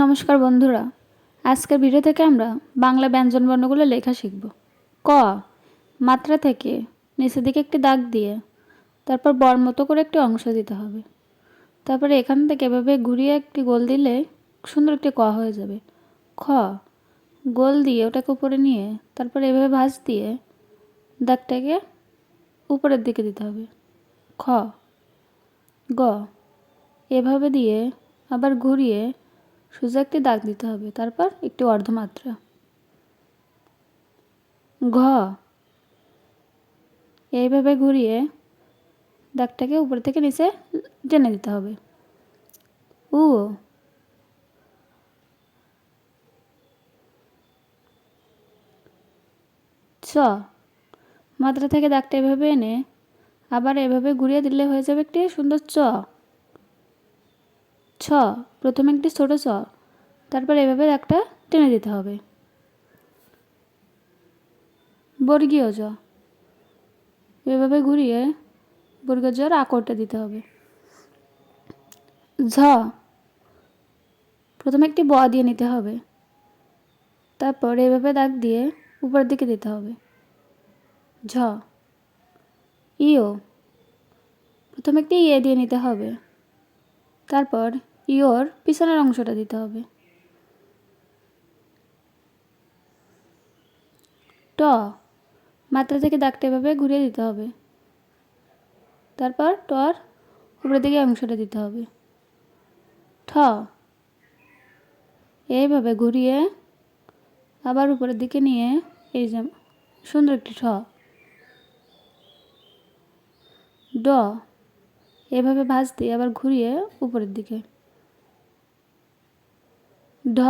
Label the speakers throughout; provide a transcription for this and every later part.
Speaker 1: নমস্কার বন্ধুরা। আজকের ভিডিও থেকে আমরা বাংলা ব্যঞ্জন বর্ণগুলো লেখা শিখব। ক, মাত্রা থেকে নিচের দিকে একটি দাগ দিয়ে তারপর বর মতো করে একটি অংশ দিতে হবে। তারপরে এখান থেকে এভাবে ঘুরিয়ে একটি গোল দিলে সুন্দর একটি ক হয়ে যাবে। খ, গোল দিয়ে ওটাকে উপরে নিয়ে তারপর এভাবে ভাঁজ দিয়ে দাগটাকে উপরের দিকে দিতে হবে। খ, গ, এভাবে দিয়ে আবার ঘুরিয়ে সোজা একটি দাগ দিতে হবে, তারপর একটি অর্ধমাত্রা। ঘ। এইভাবে ঘুরিয়ে দাগটাকে উপর থেকে নিচে টেনে দিতে হবে। উ। চ মাত্রা থেকে দাগটা এভাবে এনে আবার এভাবে ঘুরিয়ে দিলে হয়ে যাবে একটি সুন্দর চ। ছ, প্রথমে একটি ছোট চ তারপর এভাবে একটা টেনে দিতে হবে। বর্গীয় জ, এভাবে ঘুরিয়ে বর্গীয় জর আকরটা দিতে হবে। ঝ, প্রথমে একটি ব দিয়ে নিতে হবে। তারপর এভাবে দাগ দিয়ে উপরের দিকে দিতে হবে। ঝ, ইও, প্রথমে একটি ইয়ে দিয়ে নিতে হবে। তারপর ইয়োর পিছনের অংশটা দিতে হবে। ট, মাত্রা থেকে দাগটা এভাবে ঘুরিয়ে দিতে হবে। তারপর টর উপরের দিকে অংশটা দিতে হবে। ঠ, এইভাবে ঘুরিয়ে আবার উপরের দিকে নিয়ে এই যে সুন্দর একটি ঠ। ড এভাবে ভাঁজ দিয়ে আবার ঘুরিয়ে উপরের দিকে। ঢ।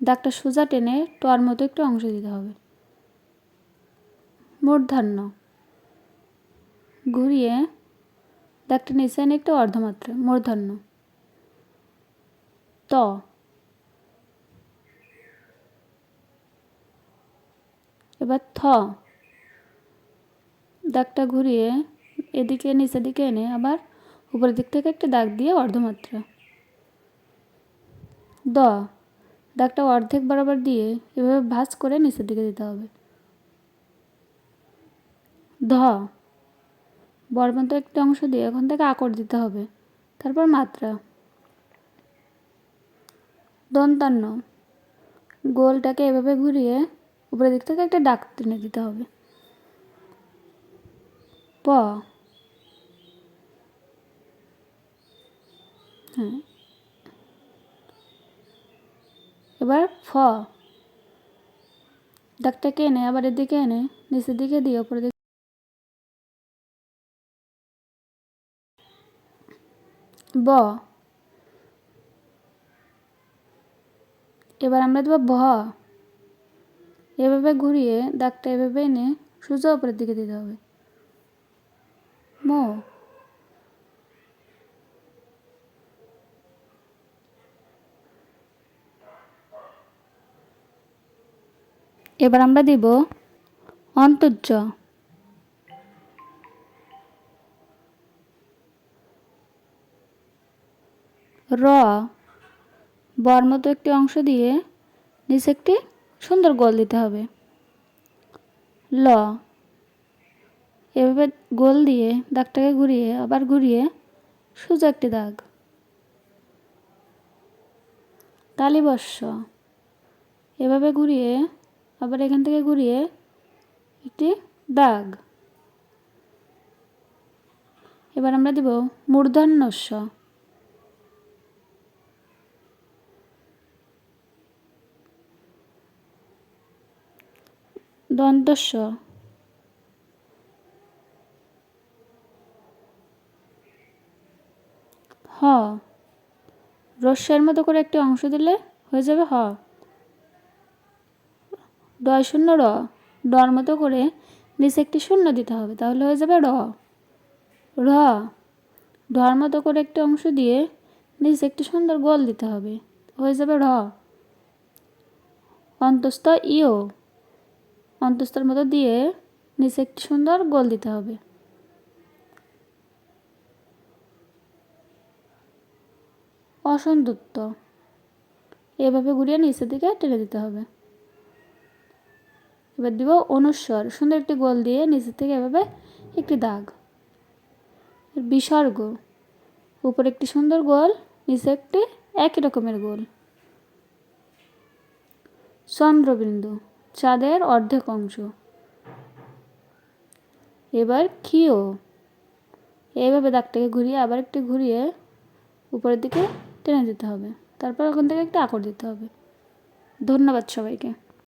Speaker 1: দাগটা সোজা টেনে টর মতো একটু অংশ দিতে হবে। মূর্ধান্য ঘুরিয়ে দাগটা নিচে এনে একটু অর্ধমাত্রা মূর্ধান্য ত। এবার থ। দাগটা ঘুরিয়ে এদিকে নিচের দিকে এনে আবার উপরের দিক থেকে একটা দাগ দিয়ে অর্ধমাত্রা। দ, দাগটা অর্ধেক বরাবর দিয়ে এভাবে ভাঁজ করে নিচের দিকে দিতে হবে। ধ বর্মন্ত একটা অংশ দিয়ে এখন থেকে আকর দিতে হবে। তারপর মাত্রা। দন্তান্ন, গোলটাকে এভাবে ঘুরিয়ে উপরের দিক থেকে একটা ডাক টেনে দিতে হবে। প হ্যাঁ। এবার ফ। দাগটাকে এনে, আবার এদিকে এনে, নিচের দিকে দিয়ে ওপরের দিকে। ব। এবার আমরা দেবো ভ। এভাবে ঘুরিয়ে দাগটা এভাবে এনে, সোজা ওপরের দিকে দিতে হবে। মো। এবার আমরা দিব অন্তর্য। র। বর মতো একটি অংশ দিয়ে নিচে একটি সুন্দর গোল দিতে হবে। ল। এভাবে গোল দিয়ে দাগটাকে ঘুরিয়ে, আবার ঘুরিয়ে সোজা একটি দাগ। তালিবর্ষ এভাবে ঘুরিয়ে আবার এখান থেকে ঘুরিয়ে একটি দাগ। এবার আমরা দেব মূর্ধন্যস্য। দন্তস্ব হ। রস্যের মতো করে একটি অংশ দিলে হয়ে যাবে হ। ডয় শূন্য র। ডর মতো করে নিচে একটি শূন্য দিতে হবে, তাহলে হয়ে যাবে র। র। ঢর মতো করে একটি অংশ দিয়ে নিচে একটি সুন্দর গোল দিতে হবে, হয়ে যাবে র। অন্তস্থ ইও অন্তস্তর মতো দিয়ে নিচে একটি সুন্দর গোল দিতে হবে। অসন্দুত্ত এভাবে ঘুরিয়ে নিচের দিকে টেনে দিতে হবে। এবার দিব অনুস্বর। সুন্দর একটি গোল দিয়ে নিচের থেকে এভাবে একটি দাগ। বিসর্গ। উপরে একটি সুন্দর গোল, নিচে একটি একই রকমের গোল। চন্দ্রবিন্দু, চাঁদের অর্ধেক অংশ। এবার ক্ষিয়। এইভাবে দাগটাকে ঘুরিয়ে আবার একটু ঘুরিয়ে উপরের দিকে টেনে দিতে হবে। তারপর ওখান থেকে একটা আকর দিতে হবে। ধন্যবাদ সবাইকে।